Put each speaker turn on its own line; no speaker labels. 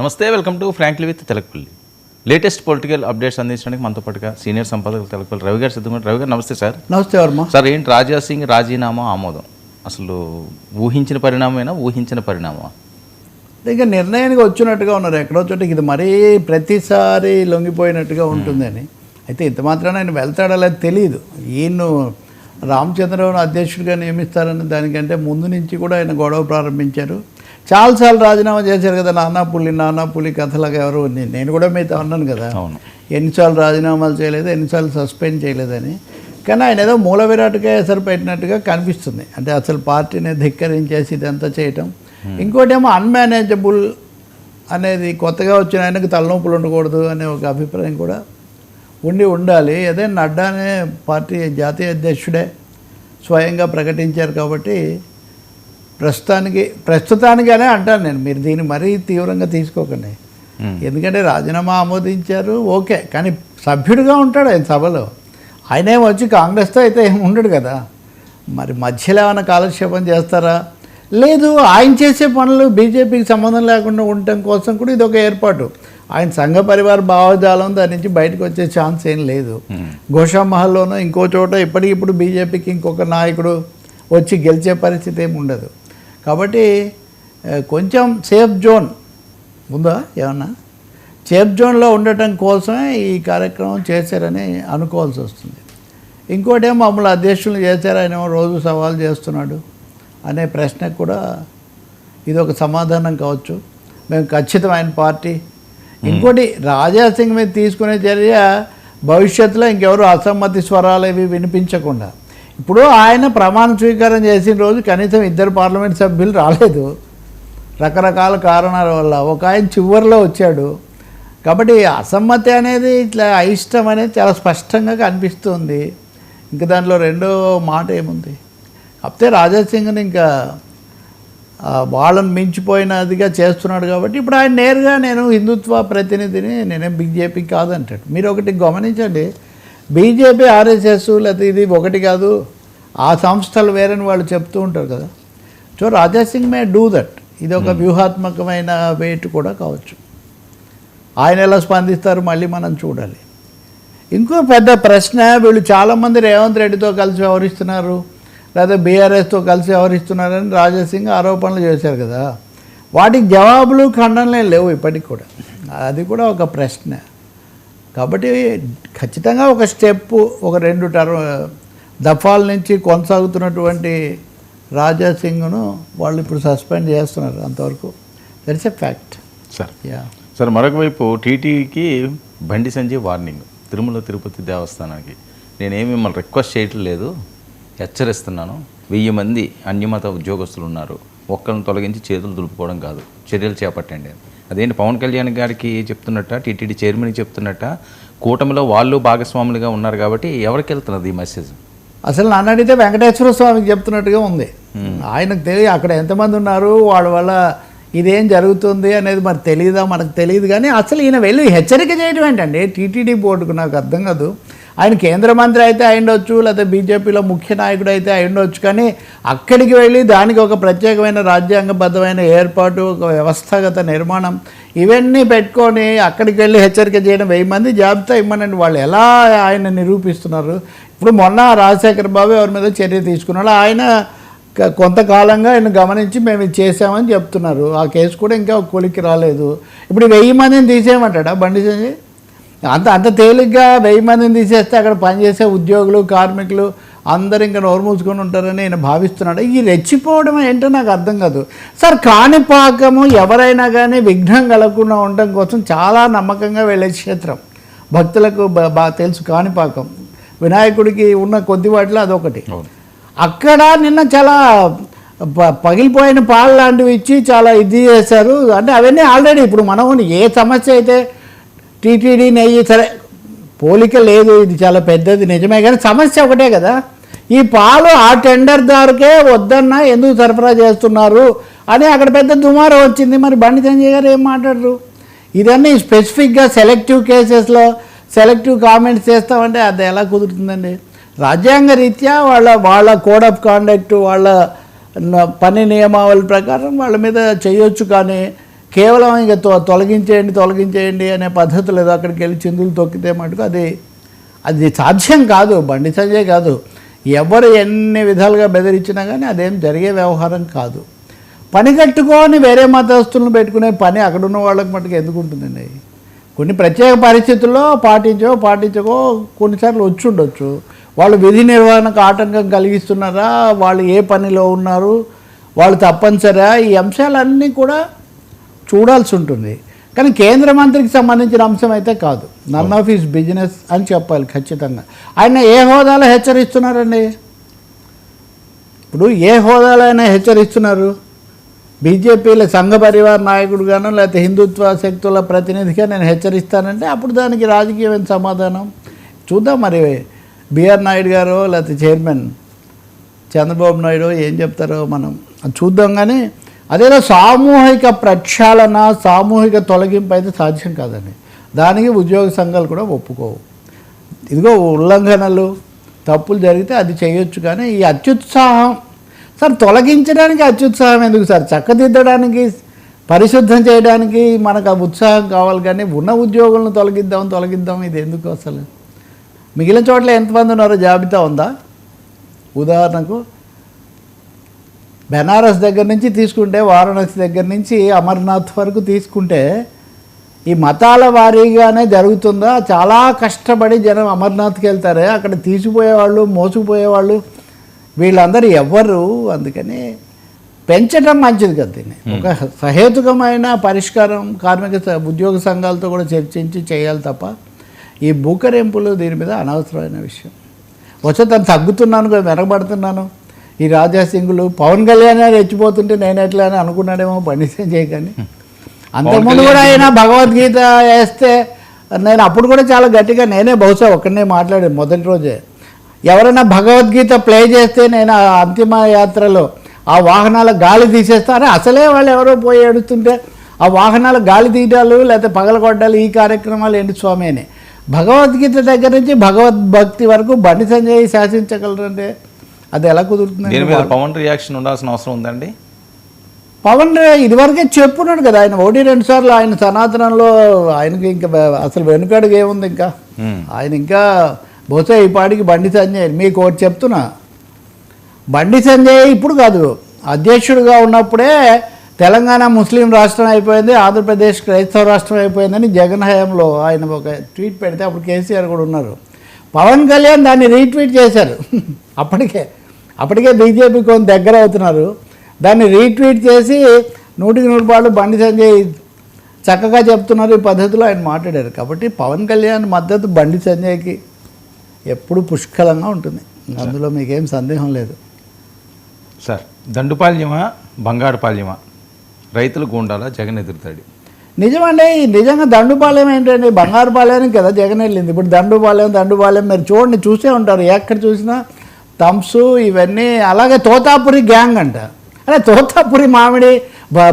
నమస్తే welcome to frankly with Telakapalli. Latest political updates అందించడానికి మనతో పాటుగా సీనియర్ సంపాదకులు తెలకపల్లి రవి గారు సిద్ధంగా రవి గారు నమస్తే సార్.
నమస్తే వర్మ.
సార్ ఏంటి రాజా సింగ్ రాజీనామా ఆమోదం? అసలు ఊహించిన పరిణామమేనా ఊహించిన పరిణామా
ఇక నిర్ణయానికి వచ్చినట్టుగా ఉన్నారు. ఎక్కడో చోట ఇది మరీ ప్రతిసారి లొంగిపోయినట్టుగా ఉంటుందని. అయితే ఇంత మాత్రాన ఆయన వెళ్తాడో లేదు తెలియదు ఈయన రామచంద్రరావును అధ్యక్షుడిగా నియమిస్తారని దానికంటే ముందు నుంచి కూడా ఆయన గొడవ ప్రారంభించారు. చాలాసార్లు రాజీనామా చేశారు కదా నానా పులి నానా పులి కథలాగా ఎవరు? నేను కూడా మీతో అన్నాను కదా.
అవును.
ఎన్నిసార్లు రాజీనామాలు చేయలేదు ఎన్నిసార్లు సస్పెండ్ చేయలేదని. కానీ ఆయన ఏదో మూల విరాట్గా ఎసరు పెట్టినట్టుగా కనిపిస్తుంది. అంటే అసలు పార్టీని ధిక్కరించేసి ఇదంతా చేయటం. ఇంకోటి ఏమో అన్మేనేజబుల్ అనేది కొత్తగా వచ్చిన ఆయనకు తలనొప్పులు ఉండకూడదు అనే ఒక అభిప్రాయం కూడా ఉండి ఉండాలి. అదే నడ్డానే పార్టీ జాతీయ అధ్యక్షుడే స్వయంగా ప్రకటించారు కాబట్టి ప్రస్తుతానికి ప్రస్తుతానికనే అంటాను నేను. మీరు దీన్ని మరీ తీవ్రంగా తీసుకోకండి.
మ్మ్.
ఎందుకంటే రాజీనామా ఆమోదించారు ఓకే. కానీ సభ్యుడిగా ఉంటాడు ఆయన సభలో. ఆయన వచ్చి కాంగ్రెస్తో అయితే ఏమి ఉండడు కదా. మరి మధ్యలో ఏమైనా కాలక్షేపం చేస్తారా? లేదు ఆయన చేసే పనులు బీజేపీకి సంబంధం లేకుండా ఉండటం కోసం కూడా ఇది ఒక ఏర్పాటు. ఆయన సంఘ పరివార భావజాలం దాని నుంచి బయటకు వచ్చే ఛాన్స్ ఏం లేదు. గోషామహల్లోనూ ఇంకో చోట ఇప్పటికిప్పుడు బీజేపీకి ఇంకొక నాయకుడు వచ్చి గెలిచే పరిస్థితి ఏమి ఉండదు. కాబట్టి కొంచెం సేఫ్ జోన్ ఉందా? ఏమన్నా? సేఫ్ జోన్లో ఉండటం కోసమే ఈ కార్యక్రమం చేశారని అనుకోవాల్సి వస్తుంది. ఇంకోటేమో మమ్మల్ని అధ్యక్షులు చేశారు ఆయన ఏమో రోజు సవాల్ చేస్తున్నాడు అనే ప్రశ్నకు కూడా ఇది ఒక సమాధానం కావచ్చు. మేము ఖచ్చితమైన పార్టీ. ఇంకోటి రాజా సింగ్ మీద తీసుకునే చర్య భవిష్యత్తులో ఇంకెవరు అసమ్మతి స్వరాలు ఇవి వినిపించకుండా. ఇప్పుడు ఆయన ప్రమాణ స్వీకారం చేసిన రోజు కనీసం ఇద్దరు పార్లమెంట్ సభ్యులు రాలేదు. రకరకాల కారణాల వల్ల. ఒక ఆయన చివరిలో వచ్చాడు. కాబట్టి అసమ్మతి అనేది ఇట్లా అయిష్టం అనేది చాలా స్పష్టంగా కనిపిస్తుంది. ఇంకా దాంట్లో రెండో మాట ఏముంది? కాకపోతే రాజాసింగ్ని ఇంకా ఆ, వాళ్ళని మించిపోయినదిగా చేస్తున్నాడు కాబట్టి ఇప్పుడు ఆయన నేరుగా నేను హిందుత్వ ప్రతినిధిని నేనే బీజేపీ కాదంటాడు. మీరు ఒకటి గమనించండి. బీజేపీ ఆర్ఎస్ఎస్ లేకపోతే ఇది ఒకటి కాదు. ఆ సంస్థలు వేరని వాళ్ళు చెప్తూ ఉంటారు కదా. So Raja Singh may do that. ఇది ఒక వ్యూహాత్మకమైన వేటు కూడా కావచ్చు. ఆయన ఎలా స్పందిస్తారు మళ్ళీ మనం చూడాలి. ఇంకో పెద్ద ప్రశ్న వీళ్ళు చాలామంది రేవంత్ రెడ్డితో కలిసి వ్యవహరిస్తున్నారు. లేదా బీఆర్ఎస్తో కలిసి వ్యవహరిస్తున్నారని రాజాసింగ్ ఆరోపణలు చేశారు కదా. వాటికి జవాబులు ఖండనలే లేవు ఇప్పటికి కూడా. అది కూడా ఒక ప్రశ్న. కాబట్టి ఖచ్చితంగా ఒక స్టెప్ ఒక రెండు టర్మ్ దఫాల నుంచి కొనసాగుతున్నటువంటి రాజా సింగ్ను వాళ్ళు ఇప్పుడు సస్పెండ్ చేస్తున్నారు అంతవరకు. That's a fact
sir
yeah
sir మరొక వైపు టీటీకి బండి సంజయ్ వార్నింగ్ తిరుమల తిరుపతి దేవస్థానానికి. నేనేమి మిమ్మల్ని రిక్వెస్ట్ చేయటం లేదు హెచ్చరిస్తున్నాను. వెయ్యి మంది అన్యమత ఉద్యోగస్తులు ఉన్నారు. ఒక్కరిని తొలగించి చేతులు దులుపుకోవడం కాదు. చర్యలు చేపట్టండి. అదేంటి? పవన్ కళ్యాణ్ గారికి చెప్తున్నట్ట? టీటీడీ చైర్మన్కి చెప్తున్నట్ట? కూటమిలో వాళ్ళు భాగస్వాములుగా ఉన్నారు కాబట్టి ఎవరికి వెళ్తున్నది ఈ మెసేజ్
అసలు నన్ను అడిగితే వెంకటేశ్వర స్వామికి చెప్తున్నట్టుగా ఉంది. ఆయనకు తెలియదు అక్కడ ఎంతమంది ఉన్నారు? వాళ్ళ వల్ల ఇదేం జరుగుతుంది అనేది మరి తెలియదా మనకు తెలియదు కానీ అసలు ఈయన వెళ్ళి హెచ్చరిక చేయడం ఏంటండి? టీటీడీ బోర్డుకు నాకు అర్థం కాదు. ఆయన కేంద్ర మంత్రి అయితే అయిండొచ్చు లేకపోతే బీజేపీలో ముఖ్య నాయకుడు అయితే అయిండొచ్చు కానీ అక్కడికి వెళ్ళి దానికి ఒక ప్రత్యేకమైన రాజ్యాంగబద్ధమైన ఏర్పాటు ఒక వ్యవస్థాగత నిర్మాణం ఇవన్నీ పెట్టుకొని అక్కడికి వెళ్ళి హెచ్చరిక చేయడం వెయ్యి మంది జాబితా ఇమ్మనండి. వాళ్ళు ఎలా ఆయన నిరూపిస్తున్నారు? ఇప్పుడు మొన్న రాజశేఖర బాబు ఎవరి మీద చర్య తీసుకున్నాడు ఆయన కొంతకాలంగా ఆయన గమనించి మేము ఇది చేసామని చెప్తున్నారు. ఆ కేసు కూడా ఇంకా కొలికి రాలేదు. ఇప్పుడు వెయ్యి మందిని తీసేయమంటాడా బండి సంజయ్? అంత అంత తేలిగ్గా వెయ్యి మందిని తీసేస్తే అక్కడ పనిచేసే ఉద్యోగులు కార్మికులు అందరు ఇంకా నోరు మూసుకొని ఉంటారని నేను భావిస్తున్నాడు. ఈ రెచ్చిపోవడం ఏంటో నాకు అర్థం కాదు. సార్ కాణిపాకము ఎవరైనా కానీ విఘ్నం కలగకుండా ఉండడం కోసం చాలా నమ్మకంగా వెళ్ళే క్షేత్రం. భక్తులకు బా- బాగా తెలుసు కాణిపాకం వినాయకుడికి ఉన్న కొద్ది వాటిలో అదొకటి. అక్కడ నిన్న చాలా ప- పగిలిపోయిన పాలు లాంటివి ఇచ్చి చాలా ఇది చేశారు. అంటే అవన్నీ ఆల్రెడీ ఇప్పుడు మనం ఏ సమస్య అయితే టీటీడీ నెయ్యి సరే పోలిక లేదు ఇది చాలా పెద్దది నిజమే కానీ సమస్య ఒకటే కదా. ఈ పాలు ఆ టెండర్ దారికే వద్దన్నా ఎందుకు సరఫరా చేస్తున్నారు? అని అక్కడ పెద్ద దుమారం వచ్చింది. మరి బండి సంజయ్ గారు ఏం మాట్లాడరు? ఇదన్నీ స్పెసిఫిక్గా సెలెక్టివ్ కేసెస్లో సెలెక్టివ్ కామెంట్స్ చేస్తామంటే అది ఎలా కుదురుతుందండి? రాజ్యాంగ రీత్యా వాళ్ళ వాళ్ళ కోడ్ ఆఫ్ కాండక్ట్ వాళ్ళ పని నియమావళి ప్రకారం వాళ్ళ మీద చేయొచ్చు కానీ కేవలం ఇక తొ- తొలగించేయండి తొలగించేయండి అనే పద్ధతి లేదు. అక్కడికి వెళ్ళి చిందులు తొక్కితే మటుకు అది అది సాధ్యం కాదు. బండి సంజయ్ కాదు. ఎవరు ఎన్ని విధాలుగా బెదిరించినా కానీ అదేం జరిగే వ్యవహారం కాదు. పని కట్టుకొని వేరే మతస్థులను పెట్టుకునే పని అక్కడ ఉన్న వాళ్ళకి మటుకు ఎందుకు ఉంటుందండి? కొన్ని ప్రత్యేక పరిస్థితుల్లో పాటించో పాటించకో కొన్నిసార్లు వచ్చి ఉండొచ్చు. వాళ్ళు విధి నిర్వహణకు ఆటంకం కలిగిస్తున్నారా? వాళ్ళు ఏ పనిలో ఉన్నారు? వాళ్ళు తప్పనిసరా? ఈ అంశాలన్నీ కూడా చూడాల్సి ఉంటుంది. కానీ కేంద్ర మంత్రికి సంబంధించిన అంశం అయితే కాదు. నన్ ఆఫ్ హిస్ బిజినెస్ అని చెప్పాలి ఖచ్చితంగా. ఆయన ఏ హోదాలో హెచ్చరిస్తున్నారండి? ఇప్పుడు ఏ హోదాలో ఆయన హెచ్చరిస్తున్నారు? బీజేపీల సంఘ పరివార నాయకుడుగాను లేకపోతే హిందుత్వ శక్తుల ప్రతినిధిగా నేను హెచ్చరిస్తానంటే అప్పుడు దానికి రాజకీయమైన సమాధానం? చూద్దాం మరి. బిఆర్ నాయుడు గారు లేకపోతే చైర్మన్ చంద్రబాబు నాయుడు ఏం చెప్తారో మనం అది చూద్దాం. కానీ అదేదో సామూహిక ప్రక్షాళన సామూహిక తొలగింపు అయితే సాధ్యం కాదండి. దానికి ఉద్యోగ సంఘాలు కూడా ఒప్పుకోవు. ఇదిగో ఉల్లంఘనలు తప్పులు జరిగితే అది చేయొచ్చు కానీ ఈ అత్యుత్సాహం సార్ తొలగించడానికి అత్యుత్సాహం ఎందుకు సార్? చక్కదిద్దడానికి పరిశుద్ధం చేయడానికి మనకు ఆ ఉత్సాహం కావాలి కానీ ఉన్న ఉద్యోగులను తొలగిద్దాం తొలగిద్దాం ఇది ఎందుకు అసలు? మిగిలిన చోట్ల ఎంతమంది ఉన్నారో జాబితా ఉందా? ఉదాహరణకు బెనారస్ దగ్గర నుంచి తీసుకుంటే వారణాసి దగ్గర నుంచి అమర్నాథ్ వరకు తీసుకుంటే ఈ మతాల వారీగానే జరుగుతుందా? చాలా కష్టపడి జనం అమర్నాథ్కి వెళ్తారే. అక్కడ తీసిపోయేవాళ్ళు మోసుకుపోయేవాళ్ళు వీళ్ళందరూ ఎవ్వరు అందుకని పెంచడం మంచిది కదా దీన్ని. ఒక సహేతుకమైన పరిష్కారం కార్మిక ఉద్యోగ సంఘాలతో కూడా చర్చించి చేయాలి తప్ప ఈ బూకరింపులు దీని మీద అనవసరమైన విషయం. వచ్చే తను తగ్గుతున్నాను కదా వెనకబడుతున్నాను. ఈ రాజాసింగులు పవన్ కళ్యాణ్ గారు రెచ్చిపోతుంటే నేను ఎట్లా అని అనుకున్నాడేమో బండి సంజయ్ కానీ అంతకుముందు కూడా ఆయన భగవద్గీత వేస్తే నేను అప్పుడు కూడా చాలా గట్టిగా నేనే బహుశా ఒక్కడనే మాట్లాడాను మొదటి రోజే. ఎవరైనా భగవద్గీత ప్లే చేస్తే నేను ఆ అంతిమ యాత్రలో ఆ వాహనాల గాలి తీసేస్తారే అసలే వాళ్ళు ఎవరో పోయి ఏడుస్తుంటే ఆ వాహనాల గాలి తీయడాలు లేకపోతే పగలగొట్టాలు ఈ కార్యక్రమాలు ఏంటి స్వామి అని. భగవద్గీత దగ్గర నుంచి భగవద్భక్తి వరకు బండి సంజయ్ శాసించగలరంటే అది ఎలా కుదురుతుంది
దీని మీద పవన్ రియాక్షన్ ఉండాల్సిన అవసరం ఉందండి?
పవన్ ఇదివరకే చెప్పున్నాడు కదా ఆయన ఒకటి రెండు సార్లు ఆయన సనాతనంలో ఆయనకి ఇంకా అసలు వెనుకడుగు ఏముంది ఇంకా. ఆయన ఇంకా బహుశా ఈ పాటికి బండి సంజయ్ మీకు ఒకటి చెప్తున్నా. బండి సంజయ్ ఇప్పుడు కాదు అధ్యక్షుడిగా ఉన్నప్పుడే తెలంగాణ ముస్లిం రాష్ట్రం అయిపోయింది ఆంధ్రప్రదేశ్ క్రైస్తవ రాష్ట్రం అయిపోయిందని జగన్ హయాంలో ఆయన ఒక ట్వీట్ పెడితే అప్పుడు కేసీఆర్ కూడా ఉన్నారు. పవన్ కళ్యాణ్ దాన్ని రీట్వీట్ చేశారు. అప్పటికే. అప్పటికే బీజేపీ కొంత దగ్గర అవుతున్నారు. దాన్ని రీట్వీట్ చేసి నూటికి నూరు పాళ్ళు బండి సంజయ్ చక్కగా చెప్తున్నారు ఈ పద్ధతిలో ఆయన మాట్లాడారు. కాబట్టి పవన్ కళ్యాణ్ మద్దతు బండి సంజయ్కి ఎప్పుడు పుష్కలంగా ఉంటుంది. అందులో మీకేం సందేహం లేదు.
సార్ దండుపాల్యమా బంగారుపాల్యమా? రైతులు గుండాలా జగన్ ఎదురుతాడు.
నిజమండి నిజంగా దండుపాలెం ఏంటండి? బంగారుపాలెం కదా జగన్ వెళ్ళింది. ఇప్పుడు దండుపాలెం దండుపాలెం మీరు చూడండి చూసే ఉంటారు. ఎక్కడ చూసినా థమ్స్ ఇవన్నీ అలాగే తోతాపురి గ్యాంగ్ అంట. అదే తోతాపురి మామిడి బ-